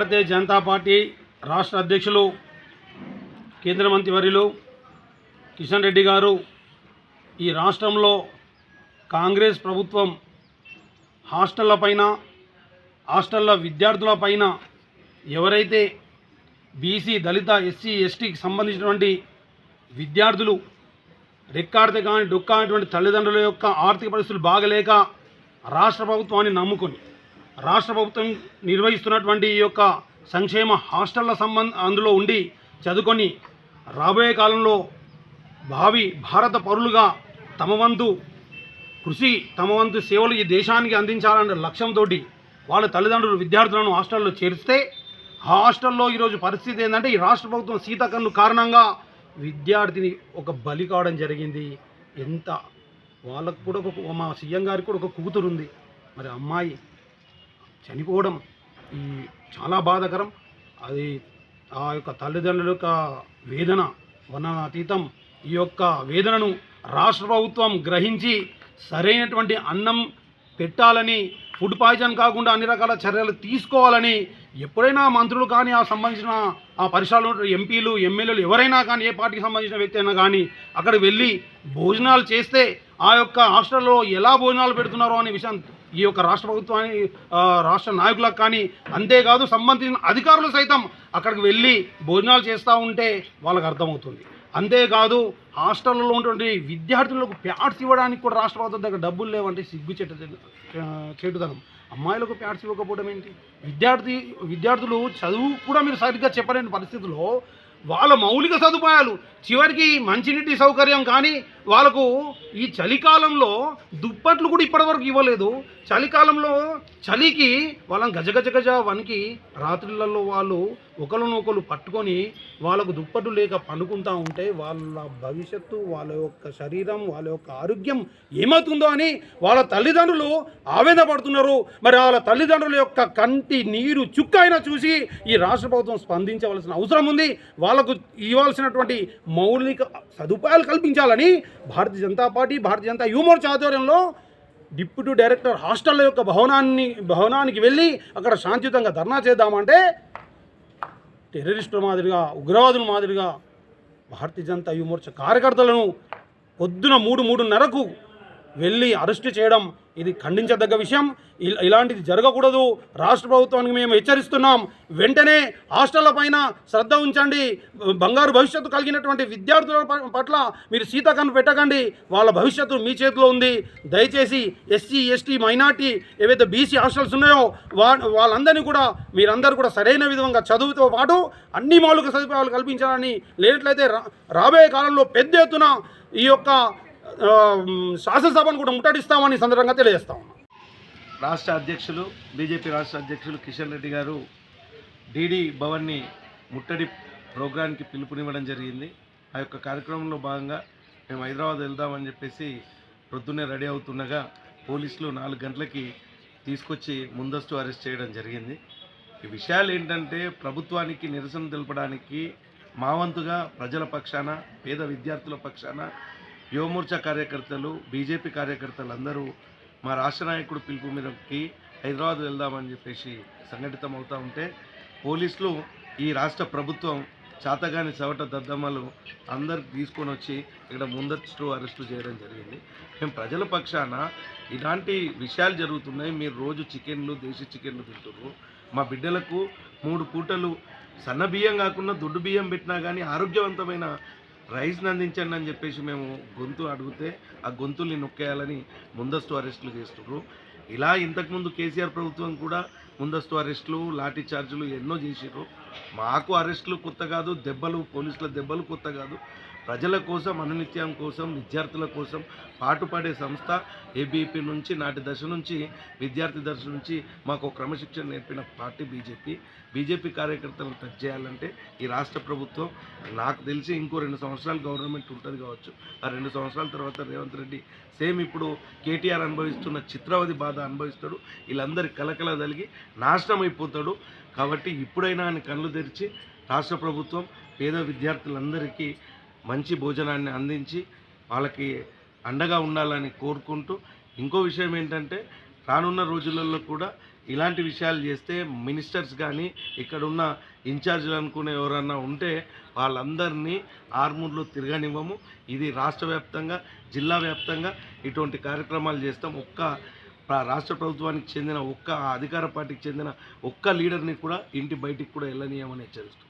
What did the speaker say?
భారతీయ Janata party రాష్ట్ర అధ్యక్షులు కేంద్ర మంత్రి వర్యులు కిషన్ రెడ్డి గారు ఈ రాష్ట్రంలో కాంగ్రెస్ ప్రభుత్వం హాస్టళ్ళ పైన హాస్టళ్ళ విద్యార్థుల పైన ఎవరైతే బీసీ దళిత ఎస్సీ ఎస్టీకి సంబంధించినటువంటి విద్యార్థులు రెక్కాడితే కానీ డొక్కానటువంటి తల్లిదండ్రుల యొక్క ఆర్థిక పరిస్థితులు బాగలేక రాష్ట్ర ప్రభుత్వాన్ని నమ్ముకొని రాష్ట్ర ప్రభుత్వం నిర్వహిస్తున్నటువంటి ఈ యొక్క సంక్షేమ హాస్టళ్ళ సంబంధ అందులో ఉండి చదువుకొని రాబోయే కాలంలో భావి భారత పౌరులుగా తమ వంతు కృషి తమ వంతు సేవలు ఈ దేశానికి అందించాలనే లక్ష్యంతో వాళ్ళ తల్లిదండ్రులు విద్యార్థులను హాస్టల్లో చేరిస్తే హాస్టల్లో ఈరోజు పరిస్థితి ఏంటంటే ఈ రాష్ట్ర ప్రభుత్వం శీతకన్ను కారణంగా విద్యార్థిని ఒక బలి కావడం జరిగింది. ఎంత వాళ్ళకు కూడా ఒక మా సీఎం గారికి కూడా ఒక కూతురు ఉంది మరి అమ్మాయి చనిపోవడం ఈ చాలా బాధాకరం. అది ఆ యొక్క తల్లిదండ్రుల యొక్క వేదన వర్ణనాతీతం ఈ యొక్క వేదనను రాష్ట్ర ప్రభుత్వం గ్రహించి సరైనటువంటి అన్నం పెట్టాలని ఫుడ్ పాయిజన్ కాకుండా అన్ని రకాల చర్యలు తీసుకోవాలని ఎప్పుడైనా మంత్రులు కానీ ఆ సంబంధించిన ఆ పరిసరాలు ఎంపీలు ఎమ్మెల్యేలు ఎవరైనా కానీ ఏ పార్టీకి సంబంధించిన వ్యక్తి అయినా కానీ అక్కడికి వెళ్ళి భోజనాలు చేస్తే ఆ యొక్క హాస్టల్లో ఎలా భోజనాలు పెడుతున్నారో అనే విషయం ఈ యొక్క రాష్ట్ర ప్రభుత్వాన్ని రాష్ట్ర నాయకులకు కానీ అంతేకాదు సంబంధించిన అధికారులు సైతం అక్కడికి వెళ్ళి భోజనాలు చేస్తూ ఉంటే వాళ్ళకి అర్థమవుతుంది. అంతేకాదు హాస్టల్లో ఉన్నటువంటి విద్యార్థులకు ప్యాడ్స్ ఇవ్వడానికి కూడా రాష్ట్ర ప్రభుత్వం దగ్గర డబ్బులు లేవంటే సిగ్గు చెట్టు చెడుదనం అమ్మాయిలకు ప్యాడ్స్ ఇవ్వకపోవడం ఏంటి? విద్యార్థి విద్యార్థులు చదువు కూడా మీరు సరిగ్గా చెప్పలేని పరిస్థితుల్లో వాళ్ళ మౌలిక సదుపాయాలు. చివరికి మంచినీటి సౌకర్యం కానీ వాళ్ళకు ఈ చలికాలంలో దుప్పట్లు కూడా ఇప్పటివరకు ఇవ్వలేదు. చలికాలంలో చలికి వాళ్ళని గజగజగజ వనికి రాత్రులలో వాళ్ళు ఒకరినొకరు పట్టుకొని వాళ్ళకు దుప్పటి లేక పండుకుంటూ ఉంటే వాళ్ళ భవిష్యత్తు వాళ్ళ యొక్క శరీరం వాళ్ళ యొక్క ఆరోగ్యం ఏమవుతుందో అని వాళ్ళ తల్లిదండ్రులు ఆవేదన పడుతున్నారు మరి వాళ్ళ తల్లిదండ్రుల యొక్క కంటి నీరు చుక్క అయినా చూసి ఈ రాష్ట్ర ప్రభుత్వం స్పందించవలసిన అవసరం ఉంది. వాళ్ళకు ఇవ్వాల్సినటువంటి మౌలిక సదుపాయాలు కల్పించాలని భారతీయ జనతా పార్టీ భారతీయ జనతా యువమోర్చా ఆధ్వర్యంలో డిప్యూటీ డైరెక్టర్ హాస్టల్ యొక్క భవనాన్ని భవనానికి వెళ్ళి అక్కడ శాంతియుతంగా ధర్నా చేద్దామంటే టెర్రరిస్టుల మాదిరిగా ఉగ్రవాదుల మాదిరిగా భారతీయ జనతా యువమోర్చా కార్యకర్తలను పొద్దున మూడు మూడున్నరకు వెళ్ళి అరెస్ట్ చేయడం ఇది ఖండించదగ్గ విషయం. ఇలాంటిది జరగకూడదు. రాష్ట్ర ప్రభుత్వానికి మేము హెచ్చరిస్తున్నాం. వెంటనే హాస్టళ్ళ పైన శ్రద్ధ ఉంచండి. బంగారు భవిష్యత్తు కలిగినటువంటి విద్యార్థుల పట్ల మీరు సీతకన్ను పెట్టకండి. వాళ్ళ భవిష్యత్తు మీ చేతిలో ఉంది. దయచేసి ఎస్సీ ఎస్టీ మైనార్టీ ఏవైతే బీసీ హాస్టల్స్ ఉన్నాయో వా వాళ్ళందరినీ కూడా మీరందరూ కూడా సరైన విధంగా చదువుతో పాటు అన్ని మౌలిక సదుపాయాలు కల్పించాలని లేనట్లయితే రా- రాబోయే కాలంలో పెద్ద ఎత్తున ఈ యొక్క శాసనసభను కూడా ముట్టడిస్తామని సందర్భంగా తెలియజేస్తాం రాష్ట్ర అధ్యక్షులు బీజేపీ రాష్ట్ర అధ్యక్షులు కిషన్ రెడ్డి గారు డీడీ భవన్ని ముట్టడి ప్రోగ్రాంకి పిలుపునివ్వడం జరిగింది. ఆ యొక్క కార్యక్రమంలో భాగంగా మేము హైదరాబాద్ వెళ్దామని చెప్పేసి ప్రొద్దున్నే రెడీ అవుతుండగా పోలీసులు నాలుగు గంటలకి తీసుకొచ్చి ముందస్తు అరెస్ట్ చేయడం జరిగింది. ఈ విషయాలు ఏంటంటే ప్రభుత్వానికి నిరసన తెలపడానికి మా వంతుగా ప్రజల పక్షాన పేద విద్యార్థుల పక్షాన యువమోర్చా కార్యకర్తలు బీజేపీ కార్యకర్తలు అందరూ మా రాష్ట్ర నాయకుడు పిలుపు మీదకి హైదరాబాద్ వెళ్దామని చెప్పేసి సంఘటితం అవుతూ ఉంటే పోలీసులు ఈ రాష్ట్ర ప్రభుత్వం చాతగాని చవట దద్దమ్మలు అందరు తీసుకొని వచ్చి ఇక్కడ ముందస్తు అరెస్టు చేయడం జరిగింది. మేము ప్రజల పక్షాన ఇలాంటి విషయాలు జరుగుతున్నాయి. మీరు రోజు చికెన్లు దేశీ చికెన్లు తింటున్నారు మా బిడ్డలకు మూడు పూటలు సన్న బియ్యం కాకుండా దొడ్డు బియ్యం పెట్టినా కానీ ఆరోగ్యవంతమైన రైస్ని అందించండి అని చెప్పేసి మేము గొంతు అడిగితే ఆ గొంతుల్ని నొక్కేయాలని ముందస్తు అరెస్టులు చేస్తున్నారు ఇలా ఇంతకుముందు కేసీఆర్ ప్రభుత్వం కూడా ముందస్తు అరెస్టులు లాఠీ చార్జీలు ఎన్నో చేసిర్రు మాకు అరెస్టులు కొత్త కాదు దెబ్బలు పోలీసుల దెబ్బలు కొత్త కాదు. ప్రజల కోసం అనునిత్యం కోసం విద్యార్థుల కోసం పాటుపడే సంస్థ ఏబీపీ నుంచి నాటి దశ నుంచి విద్యార్థి దశ నుంచి మాకు క్రమశిక్షణ నేర్పిన పార్టీ బీజేపీ. బీజేపీ కార్యకర్తలను టచ్ చేయాలంటే ఈ రాష్ట్ర ప్రభుత్వం నాకు తెలిసి ఇంకో రెండు సంవత్సరాలు గవర్నమెంట్ ఉంటుంది కావచ్చు. ఆ రెండు సంవత్సరాల తర్వాత రేవంత్ రెడ్డి సేమ్ ఇప్పుడు కేటీఆర్ అనుభవిస్తున్న చిత్రావధి బాధ అనుభవిస్తాడు. వీళ్ళందరి కలకల తలిగి నాశనం అయిపోతాడు కాబట్టి ఇప్పుడైనా ఆయన కళ్ళు తెరిచి రాష్ట్ర ప్రభుత్వం పేద విద్యార్థులందరికీ మంచి భోజనాన్ని అందించి వాళ్ళకి అండగా ఉండాలని కోరుకుంటూ ఇంకో విషయం ఏంటంటే రానున్న రోజులలో కూడా ఇలాంటి విషయాలు చేస్తే మినిస్టర్స్ కానీ ఇక్కడున్న ఇన్ఛార్జీలు అనుకునే ఎవరన్నా ఉంటే వాళ్ళందరినీ ఆర్మూర్లో తిరగనివ్వము. ఇది రాష్ట్ర వ్యాప్తంగా జిల్లా వ్యాప్తంగా ఇటువంటి కార్యక్రమాలు చేస్తాం. ఒక్క రాష్ట్ర ప్రభుత్వానికి చెందిన ఒక్క అధికార పార్టీకి చెందిన ఒక్క లీడర్ని కూడా ఇంటి బయటికి కూడా వెళ్ళనీయమని హెచ్చరిస్తాం